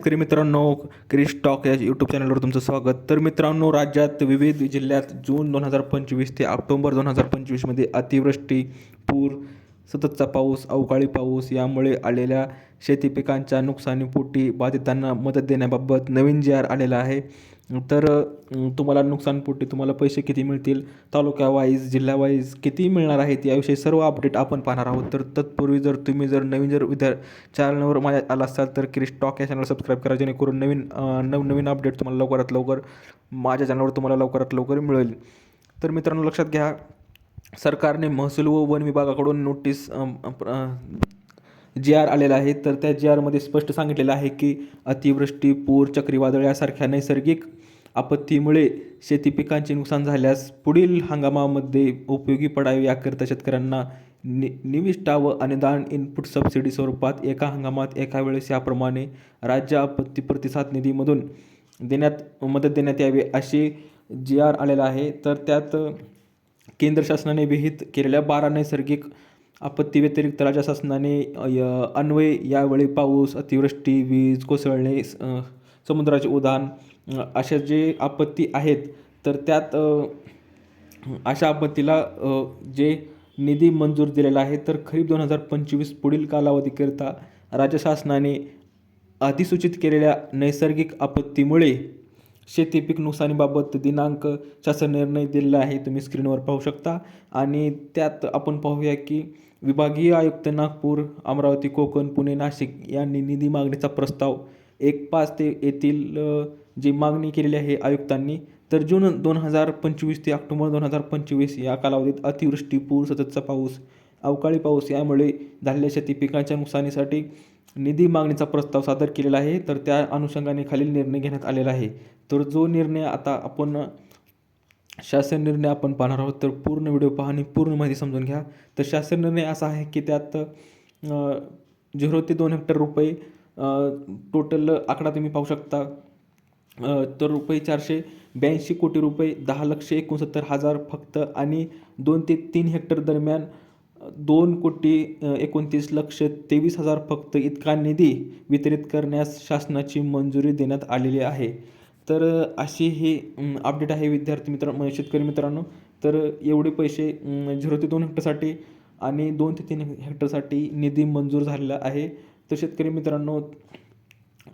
शेतकरी मित्रांनो क्रिश टॉक या यूट्यूब चॅनलवर तुमचं स्वागत. तर मित्रांनो राज्यात विविध जिल्ह्यात जून दोन हजार पंचवीस ते ऑक्टोबर दोन हजार पंचवीसमध्ये अतिवृष्टी पूर सततचा पाऊस अवकाळी पाऊस यामुळे आलेल्या शेती पिकांच्या नुकसानीपोटी बाधितांना मदत देण्याबाबत नवीन जी आर आलेला आहे. तर तुम्हाला नुकसानपोटी तुम्हाला पैसे किती मिळतील? तालुक्यावाईज जिल्ह्यावाईज किती मिळणार आहेत? याविषयी सर्व अपडेट आपण पाहणार आहोत. तर तत्पूर्वी जर तुम्ही जर नवीन जर विद्या चॅनलवर माझ्या आला असाल तर क्रिश टॉक या चॅनल सबस्क्राईब करा जेणेकरून नवीन नवनवीन अपडेट तुम्हाला लवकरात लवकर माझ्या चॅनलवर तुम्हाला लवकरात लवकर मिळेल. तर मित्रांनो लक्षात घ्या सरकारने महसूल व वन विभागाकडून नोटीस जी आर आलेला आहे तर त्या जी आरमध्ये स्पष्ट सांगितलेलं आहे की अतिवृष्टी पूर चक्रीवादळ यासारख्या नैसर्गिक आपत्तीमुळे शेती पिकांचे नुकसान झाल्यास पुढील हंगामामध्ये उपयोगी पडावे याकरिता शेतकऱ्यांना नि निविष्ठा व अनुदान इनपुट सबसिडी स्वरूपात एका हंगामात एका वेळेस याप्रमाणे राज्य आपत्ती प्रतिसाद निधीमधून देण्यात मदत देण्यात यावी असे जी आर आलेला आहे. तर त्यात केंद्र शासनाने विहित केलेल्या बारा नैसर्गिक आपत्ती व्यतिरिक्त राज्य शासनाने य- अन्वय यावेळी पाऊस अतिवृष्टी वीज कोसळणे स- समुद्राचे उधाण अशा जे आपत्ती आहेत तर त्यात अशा आपत्तीला जे निधी मंजूर दिलेला आहे तर खरीप दोन हजार पंचवीस पुढील कालावधीकरिता राज्य शासनाने अधिसूचित केलेल्या नैसर्गिक आपत्तीमुळे शेती पीक नुकसानीबाबत दिनांक शासन निर्णय दिलेला आहे तुम्ही स्क्रीनवर पाहू शकता. आणि त्यात आपण पाहूया की विभागीय आयुक्त नागपूर अमरावती कोकण पुणे नाशिक यांनी निधी मागणीचा प्रस्ताव एक पाच ते येथील जी मागणी केलेली आहे आयुक्तांनी तर जून दोन हजार पंचवीस ते ऑक्टोबर दोन हजार पंचवीस या कालावधीत अतिवृष्टी पूर सततचा पाऊस अवकाळी पाऊस यामुळे झालेल्या शेती पिकांच्या नुकसानीसाठी निधी मागणीचा प्रस्ताव सादर केलेला आहे. तर त्या अनुषंगाने खालील निर्णय घेण्यात आलेला आहे. तर जो निर्णय आता आपण शासन निर्णय आपण पाहणार आहोत तर पूर्ण व्हिडिओ पहा आणि पूर्ण माहिती समजून घ्या. तर शासन निर्णय असा आहे की त्यात झिरो ते दोन हेक्टर रुपये टोटल आकडा तुम्ही पाहू शकता. तर रुपये चारशे ब्याऐंशी कोटी रुपये दहा लक्ष एकोणसत्तर हजार फक्त आणि दोन ते तीन हेक्टर दरम्यान दोन कोटी एकोणतीस लक्ष तेवीस हजार फक्त इतका निधी वितरित करण्यास शासनाची मंजुरी देण्यात आलेली आहे. तर अशी ही अपडेट आहे विद्यार्थी मित्र म्हणजे शेतकरी मित्रांनो. तर एवढे पैसे झिरो ते दोन हेक्टरसाठी आणि दोन ते तीन हेक्टरसाठी निधी मंजूर झालेला आहे. तर शेतकरी मित्रांनो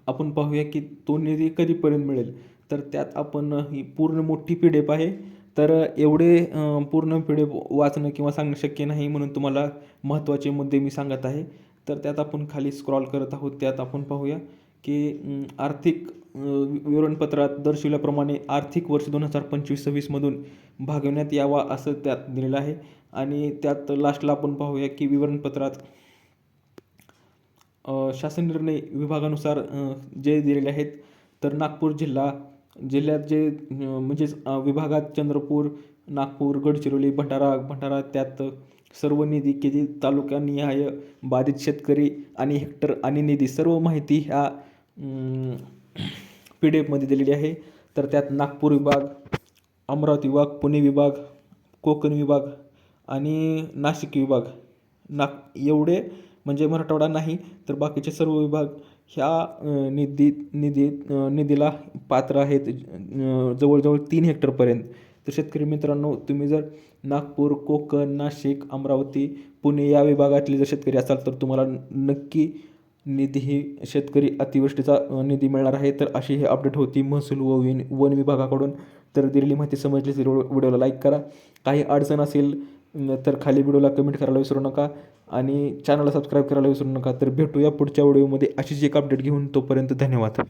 आपण पाहूया की तो निधी कधीपर्यंत मिळेल? तर त्यात आपण ही पूर्ण मोठी पी डी एफ आहे. तर एवढे पूर्ण पी डी एफ वाचणं किंवा सांगणं शक्य नाही म्हणून तुम्हाला महत्त्वाचे मुद्दे मी सांगत आहे. तर त्यात आपण खाली स्क्रॉल करत आहोत त्यात आपण पाहूया की आर्थिक विवरणपत्रात दर्शविल्याप्रमाणे आर्थिक वर्ष दोन हजार पंचवीस सव्वीसमधून भागवण्यात यावा असं त्यात दिलेलं आहे. आणि त्यात लास्टला आपण पाहूया की विवरणपत्रात शासन निर्णय विभागानुसार जे दिलेले आहेत तर नागपूर जिल्हा जिल्ह्यात जे म्हणजेच विभागात चंद्रपूर नागपूर गडचिरोली भंडारा भंडारा त्यात सर्व निधी किती तालुक्यानिहाय बाधित शेतकरी आणि हेक्टर आणि निधी सर्व माहिती ह्या पी डी एफमध्ये दिलेली आहे. तर त्यात नागपूर विभाग अमरावती विभाग पुणे विभाग कोकण विभाग आणि नाशिक विभाग. नाग एवढे म्हणजे मराठवाडा नाही तर बाकीचे सर्व विभाग ह्या निधीत निधी निधीला पात्र आहेत जवळजवळ तीन हेक्टरपर्यंत तर शेतकरी मित्रांनो तुम्ही जर नागपूर कोकण नाशिक अमरावती पुणे या विभागातले जर शेतकरी असाल तर तुम्हाला नक्की निधी ही शेतकरी अतिवृष्टीचा निधी मिळणार आहे. तर अशी ही अपडेट होती महसूल व विन वन विभागाकडून. तर दिलेली माहिती समजली तर व्हिडिओला लाईक करा. काही अडचण असेल तर खाली व्हिडिओला कमेंट करायला विसरू नका आणि चॅनलला सबस्क्राईब करायला विसरू नका. तर भेटूया पुढच्या व्हिडिओमध्ये अशीच एक अपडेट घेऊन तोपर्यंत धन्यवाद.